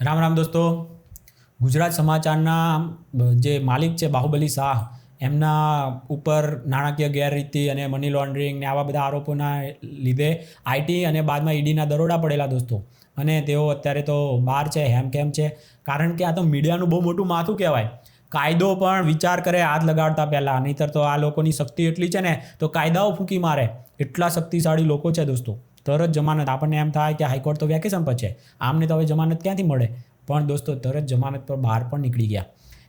રામ રામ દોસ્તો. ગુજરાત સમાચારના જે માલિક છે બાહુબલી શાહ, એમના ઉપર નાણાકીય ગેરરીતિ અને મની લોન્ડરિંગ ને આવા બધા આરોપોના લીધે આઈટી અને બાદમાં ઈડીના દરોડા પડેલા દોસ્તો. અને તેઓ અત્યારે તો બહાર છે હેમકેમ છે? કારણ કે આ તો મીડિયાનું બહુ મોટું માથું કહેવાય. કાયદો પણ વિચાર કરે, હાથ લગાડતા પહેલાં. નહીંતર તો આ લોકોની શક્તિ એટલી છે ને, તો કાયદાઓ ફૂંકી મારે. એટલા શક્તિશાળી લોકો છે દોસ્તો. તરત જમાનત આપણને એમ થાય કે હાઈકોર્ટ તો વેકેશન પર છે. આમને તો હવે જમાનત ક્યાંથી મળે? પણ દોસ્તો, તરત જમાનત પર બહાર પણ નીકળી ગયા.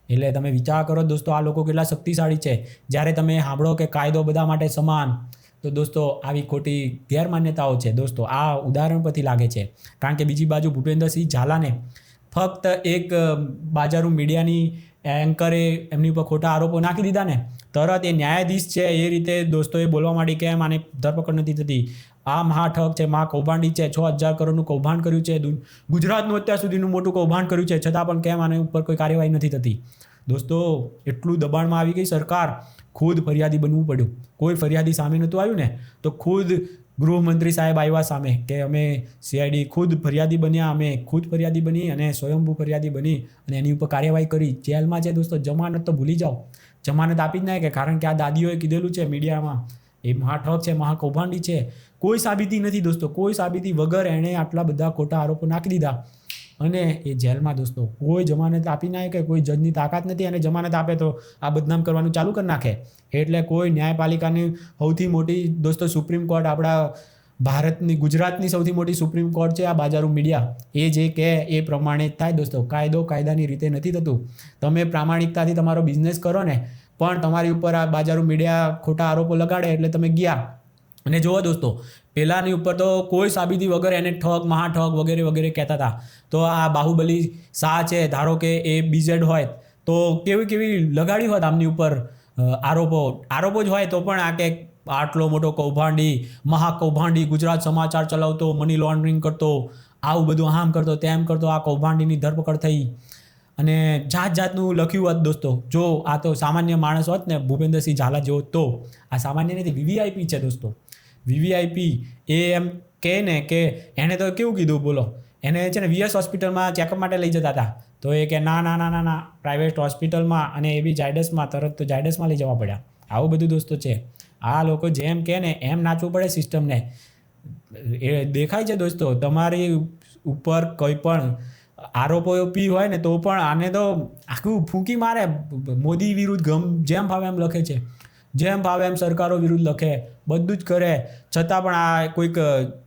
એટલે તમે વિચાર કરો દોસ્તો, આ લોકો કેટલા શક્તિશાળી છે. જ્યારે તમે સાંભળો કે કાયદો બધા માટે સમાન, તો દોસ્તો, આવી ખોટી ગેરમાન્યતાઓ છે દોસ્તો. આ ઉદાહરણ પરથી લાગે છે. કારણ કે બીજી બાજુ ભૂપેન્દ્રસિંહ ઝાલાને ફક્ત એક બાજારું મીડિયાની એન્કરે એમની ઉપર ખોટા આરોપો નાખી દીધા ને. તરત એ ન્યાયાધીશ છે એ રીતે દોસ્તોએ બોલવા માંડી કે આને ધરપકડ નથી થતી. આ મહાઠગ છે મહા કૌભાંડી છે, છ હજાર કરોડનું કૌભાંડ કર્યું છે ગુજરાતનું અત્યાર સુધીનું મોટું કૌભાંડ કર્યું છે, છતાં પણ કેમ આની ઉપર કોઈ કાર્યવાહી નથી થતી. દોસ્તો, એટલું દબાણમાં આવી ગઈ સરકાર, ખુદ ફરિયાદી બનવું પડ્યું. કોઈ ફરિયાદી સામે નહોતું આવ્યું ને, તો ખુદ ગૃહમંત્રી સાહેબ આવ્યા સામે કે અમે સીઆઈડી ખુદ ફરિયાદી બન્યા, અમે ખુદ ફરિયાદી બની અને સ્વયંભૂ ફરિયાદી બની અને એની ઉપર કાર્યવાહી કરી. જેલમાં છે દોસ્તો, જમાનત તો ભૂલી જાઓ. જમાનત આપી જ નાખે, કારણ કે આ દાદીઓએ કીધેલું છે મીડિયામાં. એ મહાઠક છે, મહાકૌભાંડી છે. કોઈ સાબિતી નથી દોસ્તો, કોઈ સાબિતી વગર એણે આટલા બધા ખોટા આરોપો નાખી દીધા. અને એ જેલમાં દોસ્તો, કોઈ જમાનત આપી નાખે કે કોઈ જજની તાકાત નથી અને જમાનત આપે તો આ બદનામ કરવાનું ચાલુ કરી નાખે. એટલે કોઈ ન્યાયપાલિકાની સૌથી મોટી દોસ્તો સુપ્રીમ કોર્ટ આપણા ભારતની, ગુજરાતની સૌથી મોટી સુપ્રીમ કોર્ટ છે આ બાજારું મીડિયા. એ જે કહે એ પ્રમાણે જ થાય દોસ્તો. કાયદો કાયદાની રીતે નથી થતું. તમે પ્રામાણિકતાથી તમારો બિઝનેસ કરો ને પણ તમારી ઉપર આ બાજારું મીડિયા ખોટા આરોપો લગાડે એટલે તમે ગયા. અને જુઓ દોસ્તો પહેલાંની ઉપર તો કોઈ સાબિતી વગર એને ઠગ, મહાઠગ વગેરે વગેરે કહેતા હતા. તો આ બાહુબલી શાહ છે, ધારો કે એ બીઝેડ હોય, તો કેવી કેવી લગાડી હોત આમની ઉપર આરોપો? આરોપો જ હોય તો પણ આ કે આટલો મોટો કૌભાંડી, મહાકૌભાંડી ગુજરાત સમાચાર ચલાવતો મની લોન્ડરિંગ કરતો, આવું બધું આમ કરતો, તેમ કરતો આ કૌભાંડીની ધરપકડ થઈ. અને જાત જાતનું લખ્યું હોત દોસ્તો. જો આ તો સામાન્ય માણસ હોત ને, ભૂપેન્દ્રસિંહ ઝાલા જેવો તો, આ સામાન્ય નથી વીવીઆઈપી છે દોસ્તો. વીવીઆઈપી એ એમ કહે ને કે એણે તો કેવું કીધું, બોલો. એને છે ને વીએસ હોસ્પિટલમાં ચેકઅપ માટે લઈ જતા હતા. તો એ કે ના ના ના ના ના, પ્રાઇવેટ હોસ્પિટલમાં અને એ બી જાયડસમાં તરત તો જાયડસમાં લઈ જવા પડ્યા. આવું બધું દોસ્તો છે. આ લોકો જેમ કહે ને એમ નાચવું પડે સિસ્ટમને. એ દેખાય છે દોસ્તો, તમારી ઉપર કોઈ પણ આરોપો પી હોય ને તો પણ આને તો આખું ફૂંકી મારે. મોદી વિરુદ્ધ ગમ જેમ ભાવે એમ લખે છે. જેમ ભાવે એમ સરકારો વિરુદ્ધ લખે. બધું જ કરે. છતાં પણ આ કોઈક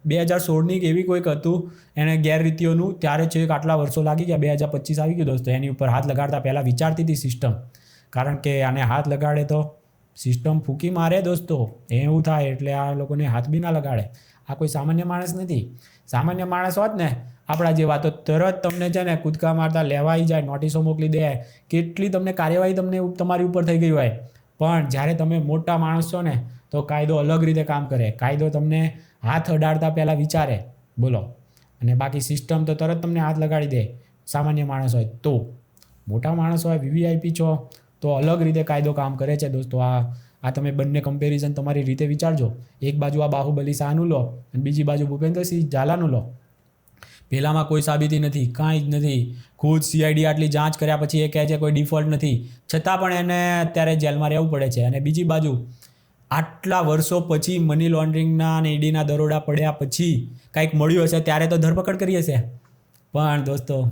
બે હજાર સોળની એવી કોઈક હતું, એને ગેરરીતિઓનું ત્યારે છે આટલા વર્ષો લાગી ગયા. બે હજાર પચીસ આવી ગયું દોસ્તો. એની ઉપર હાથ લગાડતા પહેલાં વિચારતી હતી સિસ્ટમ. કારણ કે આને હાથ લગાડે તો સિસ્ટમ ફૂંકી મારે દોસ્તો. એવું થાય એટલે આ લોકોને હાથ બી ના લગાડે. આ કોઈ સામાન્ય માણસ નથી. સામાન્ય માણસ હોત ને આપણા જે વાતો તરત તમને છે ને કૂદકા મારતા લેવાઈ જાય, નોટિસો મોકલી દે, કેટલી તમને કાર્યવાહી તમને તમારી ઉપર થઈ ગઈ હોય. પણ જ્યારે તમે મોટા માણસ છો ને, તો કાયદો અલગ રીતે કામ કરે. કાયદો તમને હાથ અડાડતા પહેલાં વિચારે. બોલો. અને બાકી સિસ્ટમ તો તરત તમને હાથ લગાડી દે. સામાન્ય માણસ હોય તો. મોટા માણસ હોય વીવીઆઈપી છો, તો અલગ રીતે કાયદો કામ કરે છે. દોસ્તો, આ આ તમે બંને કમ્પેરિઝન તમારી રીતે વિચારજો. એક બાજુ આ બાહુબલી શાહનું લો અને બીજી બાજુ ભૂપેન્દ્રસિંહ ઝાલાનું લો. પહેલામાં કોઈ સાબિતી નથી, કાંઈ જ નથી. ખુદ સીઆઈડી આટલી જાંચ કર્યા પછી એ કહે છે કોઈ ડિફોલ્ટ નથી. છતાં પણ એને અત્યારે જેલમાં રહેવું પડે છે. અને બીજી બાજુ, આટલા વર્ષો પછી મની લોન્ડરિંગના અને ઈડીના દરોડા પડ્યા પછી કાંઈક મળ્યું હશે ત્યારે તો ધરપકડ કરી હશે. પણ દોસ્તો,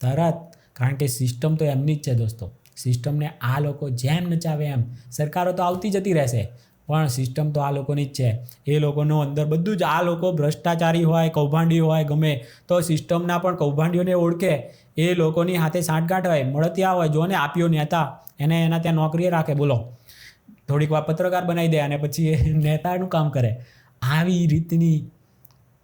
તરત, કારણ કે સિસ્ટમ તો એમની જ છે દોસ્તો. સિસ્ટમને આ લોકો જેમ નચાવે એમ, સરકારો તો આવતી જતી રહેશે. પણ સિસ્ટમ તો આ લોકોની જ છે. એ લોકોનું અંદર બધું જ આ લોકો ભ્રષ્ટાચારી હોય, કૌભાંડી હોય, ગમે તો સિસ્ટમના પણ કૌભાંડીઓને ઓળખે. એ લોકોની હાથે સાંઠગાંઠ હોય મળતિયા હોય, જોને આપ્યો નેતા, એને એના ત્યાં નોકરીએ રાખે, બોલો. થોડીક વાર પત્રકાર બનાવી દે અને પછી એ નેતાનું કામ કરે. આવી રીતની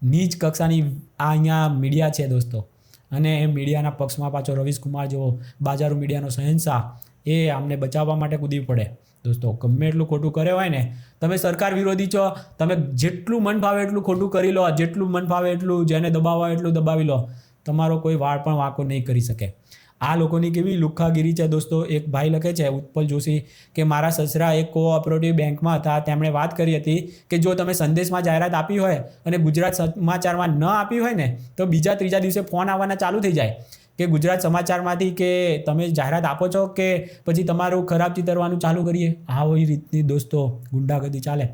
નીચ કક્ષાની આ અહીંયા મીડિયા છે દોસ્તો. અને એ મીડિયાના પક્ષમાં પાછો રવિશ કુમાર જેવો બાજારો મીડિયાનો સહેનશાહ, એ આમને બચાવવા માટે કૂદી પડે. દોસ્તો, ગમે એટલું ખોટું કરે હોય ને, તમે સરકાર વિરોધી છો, તમે જેટલું મન ફાવે એટલું ખોટું કરી લો, જેટલું મન ફાવે એટલું જેને દબાવવા એટલું દબાવી લો, તમારો કોઈ વાળ પણ વાંકો નહીં કરી શકે. આ લોકોની કેવી લુખ્ખાગીરી છે દોસ્તો, એક ભાઈ લખે છે, ઉત્પલ જોશી, કે મારા સસરા એક કોઓપરેટિવ બેંકમાં હતા, તેમણે વાત કરી હતી કે જો તમે સંદેશમાં જાહેરાત આપી હોય અને ગુજરાત સમાચારમાં ન આપી હોય ને, તો બીજા ત્રીજા દિવસે ફોન આવવાના ચાલુ થઈ જાય. કે ગુજરાત સમાચારમાંથી કે તમે જાહેરાત આપો છો કે પછી તમારું ખરાબ ચિતરવાનું ચાલુ કરીએ? આવી રીતની દોસ્તો, ગુંડાગર્દી ચાલે.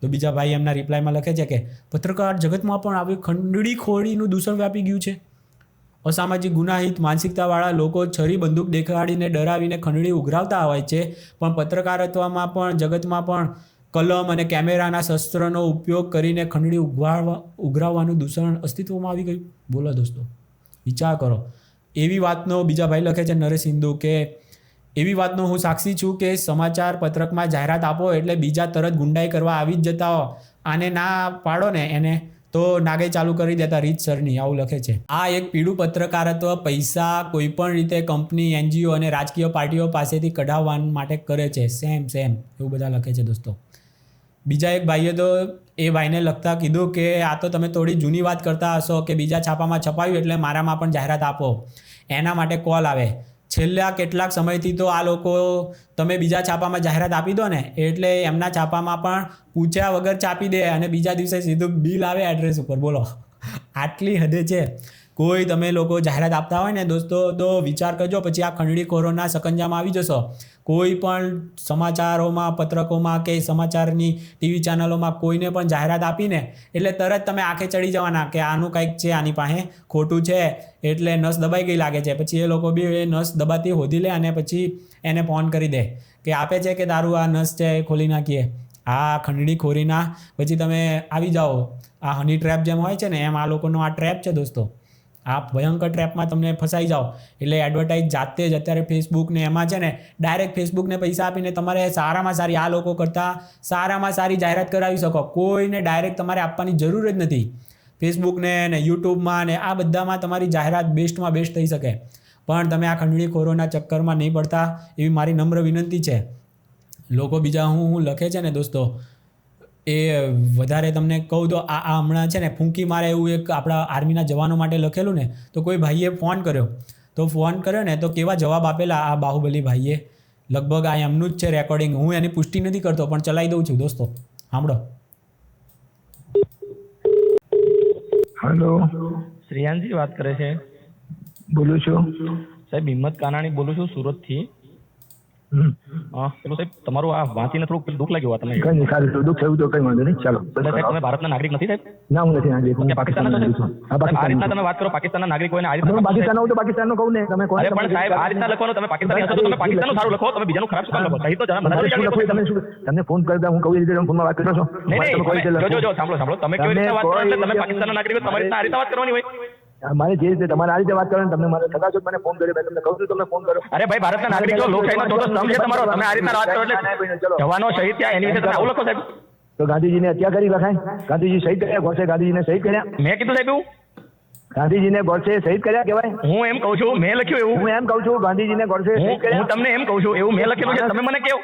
તો બીજા ભાઈ એમના રિપ્લાયમાં લખે છે કે, પત્રકાર જગતમાં પણ આવી ખંડડી ખોડીનું દૂષણ વ્યાપી ગયું છે. અસામાજિક ગુનાહિત, માનસિકતાવાળા લોકો છરી બંદૂક દેખાડીને ડરાવીને ખંડણી ઉઘરાવતા હોય છે. પણ પત્રકારત્વમાં પણ, જગતમાં પણ કલમ અને કેમેરાના શસ્ત્રનો ઉપયોગ કરીને ખંડણી ઉઘરાવવા ઉઘરાવવાનું દૂષણ અસ્તિત્વમાં આવી ગયું. બોલો દોસ્તો, વિચાર કરો. એવી વાતનો બીજા ભાઈ લખે છે નરેશ હિન્દુ કે, એવી વાતનો હું સાક્ષી છું કે સમાચાર પત્રકમાં જાહેરાત આપો એટલે બીજા તરત ગુંડાઈ કરવા આવી જ જતા આને ના પાડો ને એને તો નાગે ચાલુ કરી દેતા રીતસરની આવું લખે છે. આ એક પીળું પત્રકારત્વ પૈસા કોઈપણ રીતે કંપની, એનજીઓ અને રાજકીય પાર્ટીઓ પાસેથી કઢાવવા માટે કરે છે. સેમ સેમ, એવું બધા લખે છે દોસ્તો. બીજા એક ભાઈએ તો એ ભાઈને લખતા કીધું કે આ તો તમે થોડી જૂની વાત કરતા હશો કે બીજા છાપામાં છપાયું એટલે મારામાં પણ જાહેરાત આપો. એના માટે કોલ આવે. છેલ્લા કેટલાક સમયથી તો આ લોકો તમે બીજા છાપામાં જાહેરાત આપી દો ને. એટલે એમના છાપામાં પણ પૂછ્યા વગર ચાપી દે અને બીજા દિવસે સીધું બિલ આવે એડ્રેસ ઉપર. બોલો. આટલી હદે છે. કોઈ તમે લોકો જાહેરાત આપતા હોય ને દોસ્તો, તો વિચાર કરજો, પછી આ ખંડણી કોરોના સકંજામાં આવી જશો. કોઈ પણ સમાચારોમાં, પત્રકોમાં કે સમાચારની ટીવી ચેનલોમાં કોઈને પણ જાહેરાત આપીને, એટલે તરત તમે આંખે ચડી જવાના કે આનું કંઈક છે, આની પાસે ખોટું છે, એટલે નસ દબાઈ ગઈ લાગે છે. પછી એ લોકો બી એ નસ દબાતી હોધી લે અને પછી એને ફોન કરી દે કે આપે છે કે તારું આ નસ છે એ ખોલી નાખીએ? આ ખંડણી ખોરીના, પછી તમે આવી જાઓ. આ હની ટ્રેપ જેમ હોય છે ને, એમ આ લોકોનો આ ટ્રેપ છે દોસ્તો. આ ભયંકર ટ્રેપમાં તમને ફસાઈ જાઓ. એટલે એડવર્ટાઇઝ જાતે જ અત્યારે ફેસબુકને એમાં છે ને ડાયરેક્ટ ફેસબુકને પૈસા આપીને તમારે સારામાં સારી આ લોકો કરતાં સારામાં સારી જાહેરાત કરાવી શકો. કોઈને ડાયરેક્ટ તમારે આપવાની જરૂર જ નથી. ફેસબુકને ને યુટ્યુબમાં ને આ બધામાં તમારી જાહેરાત બેસ્ટમાં બેસ્ટ થઈ શકે. પણ તમે આ ખંડણી ખોરોના ચક્કરમાં નહીં પડતા એવી મારી નમ્ર વિનંતી છે. લોકો બીજા હું હું લખે છે ને દોસ્તો એ વધારે તમને કહું તો આ આ હમણાં છે ને ફૂંકી મારે એવું એક આપણા આર્મીના જવાનો માટે લખેલું ને તો કોઈ ભાઈએ ફોન કર્યો. તો ફોન કર્યો ને તો કેવા જવાબ આપેલા આ બાહુબલી ભાઈએ. લગભગ આ એમનું જ છે રેકોર્ડિંગ હું એની પુષ્ટિ નથી કરતો પણ ચલાવી દઉં છું દોસ્તો. સાંભળો. હેલો શ્રેયાંશજી વાત કરે છે. બોલું છું. સાહેબ હિંમત કાનાણી બોલું છું સુરતથી. સાહેબ તમારું આ વાંચીને થોડુંક દુઃખ લાગ્યું આ તમે કઈ નહીં સારું દુઃખ થયું તો કઈ વાંધો નહીં. ચાલો સાહેબ તમે ભારતના નાગરિક નથી સાહેબ? ના હું નથી નાગરિક હું પાકિસ્તાનના છો. સાહેબ? સાહેબ, આ રીતના તમે વાત કરો પાકિસ્તાનના નાગરિક હોય ને આ રીતના પાકિસ્તાન હોય તો પાકિસ્તાન કહું ને તમે કોણ પણ સાહેબ આ રીતના લખવાનું તમે પાકિસ્તાની હશો તો તમે પાકિસ્તાનનું સારું લખો તમે બીજાનું ખરાબ શું લખો? સહી તો જરા મને તમે શું તમને ફોન કરતા હું કઈ રીતે ફોન ફોનમાં વાત કરો છો? નહીં જો જો સાંભળો સાંભળો. તમે કેવી રીતે વાત કરો એટલે તમે પાકિસ્તાનના નાગરિક હોય તમારી આ રીતે વાત કરવાની હોય. મારે જે રીતે તમારે આ રીતે વાત કરવાની ને તમને મારે સગા છો મને ફોન કર્યો મેં તમને કહું છું તમને ફોન કરો અરે ભાઈ ભારતના નાગરિક છો લોકશાહીનો ચોથો સ્તંભ છે તમારો. તમે આ રીતના વાત કરો એટલે જવાનો શહીદ ત્યાં એની વિશે તમે આવું લખો સાહેબ તો ગાંધીજીને હત્યા કરી લખાય ગાંધીજી શહીદ કર્યા ગોડસે ગાંધીજીને શહીદ કર્યા. મેં કીધું સાહેબ એવું? ગાંધીજીને ગોડસે શહીદ કર્યા કહેવાય? હું એમ કહું છું મેં લખ્યું એવું. હું એમ કહું છું ગાંધીજીને ગોડસે શહીદ કર્યા. હું તમને એમ કહું છું એવું મેં લખેલું છે તમે મને કહો.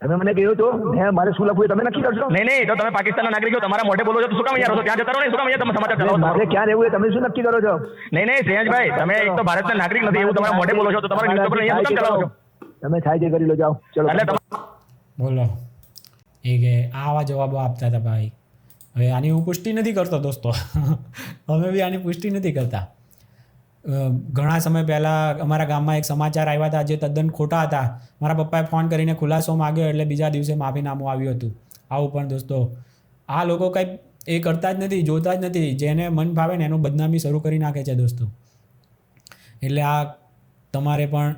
તમે મને કહ્યું તો મેં મારે શું લખવું તમે નક્કી કરશો? નહીં નહીં તો તમે પાકિસ્તાનના નાગરિક છો તમારા મોઢે બોલો છો તો શું કામ અહીંયા રહો છો ત્યાં જતા રહો ને શું કામ અહીંયા તમે સમાચાર ચલાવો મારે ક્યાં રહેવું એ તમે શું નક્કી કરો છો? નહીં નહીં શ્રેયંશભાઈ તમે એક તો ભારતના નાગરિક નથી એવું તમારા મોઢે બોલો છો તો તમારા ન્યૂઝપેપર અહીંયા શું કામ ચલાવો છો? તમે થાય જે કરી લો જાઓ. ચલો. એટલે બોલો. એ કે આવા જવાબો આપતા હતા ભાઈ. હવે આની હું પુષ્ટિ નથી કરતો દોસ્તો. અમે બી આની પુષ્ટિ નથી કરતા. ઘણા સમય પહેલાં અમારા ગામમાં એક સમાચાર આવ્યા હતા, જે તદ્દન ખોટા હતા. મારા પપ્પાએ ફોન કરીને ખુલાસો માગ્યો એટલે બીજા દિવસે માફીનામું આવ્યું હતું. આવું પણ દોસ્તો, આ લોકો કંઈ એ કરતા જ નથી, જોતા જ નથી. જેને મન ભાવે ને એનું બદનામી શરૂ કરી નાખે છે દોસ્તો. એટલે આ તમારે પણ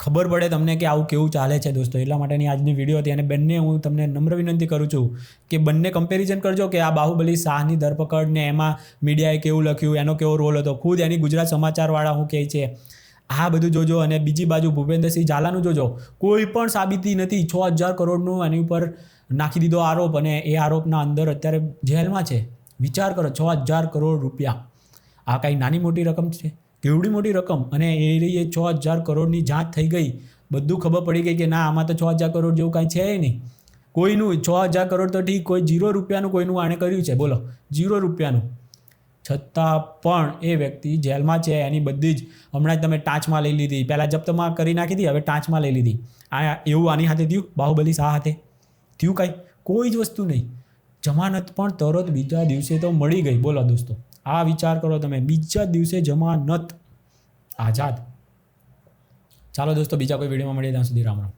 ખબર પડે તમને કે આવું કેવું ચાલે છે દોસ્તો. એટલા માટેની આજની વીડિયો હતી અને બંને હું તમને નમ્ર વિનંતી કરું છું કે બંને કમ્પેરિઝન કરજો કે આ બાહુબલી શાહની ધરપકડ ને એમાં મીડિયાએ કેવું લખ્યું, એનો કેવો રોલ હતો. ખુદ એની ગુજરાત સમાચારવાળા હું કહે છે, આ બધું જોજો અને બીજી બાજુ ભૂપેન્દ્રસિંહ ઝાલાનું જોજો. કોઈ પણ સાબિતી નથી. છ હજાર કરોડનું એની ઉપર નાખી દીધો આરોપ અને એ આરોપના અંદર અત્યારે જેલમાં છે. વિચાર કરો, છ હજાર કરોડ રૂપિયા. આ કાંઈ નાની મોટી રકમ છે? કેવડી મોટી રકમ અને એ રહીએ છ હજાર કરોડની જાંચ થઈ ગઈ. બધું ખબર પડી ગઈ કે ના, આમાં તો છ હજાર કરોડ જેવું કાંઈ છે નહીં. કોઈનું છ હજાર કરોડ તો ઠીક, કોઈ જીરો રૂપિયાનું કોઈનું આણે કર્યું છે. બોલો, જીરો રૂપિયાનું. છતાં પણ એ વ્યક્તિ જેલમાં છે, એની બધી જ હમણાં જ તમે ટાંચમાં લઈ લીધી. પહેલાં જપ્તમાં કરી નાખી હતી, હવે ટાંચમાં લઈ લીધી. આ એવું આની હાથે થયું? બાહુબલી શાહ હાથે. થયું કાંઈ? કોઈ જ વસ્તુ નહીં. જમાનત પણ તરત બીજા દિવસે તો મળી ગઈ. બોલો દોસ્તો. આ વિચાર કરો તમે. બીજા દિવસે જમાનત આઝાદ. ચાલો દોસ્તો, બીજા કોઈ વિડીયોમાં મળીએ, ત્યાં સુધી રામ રામ.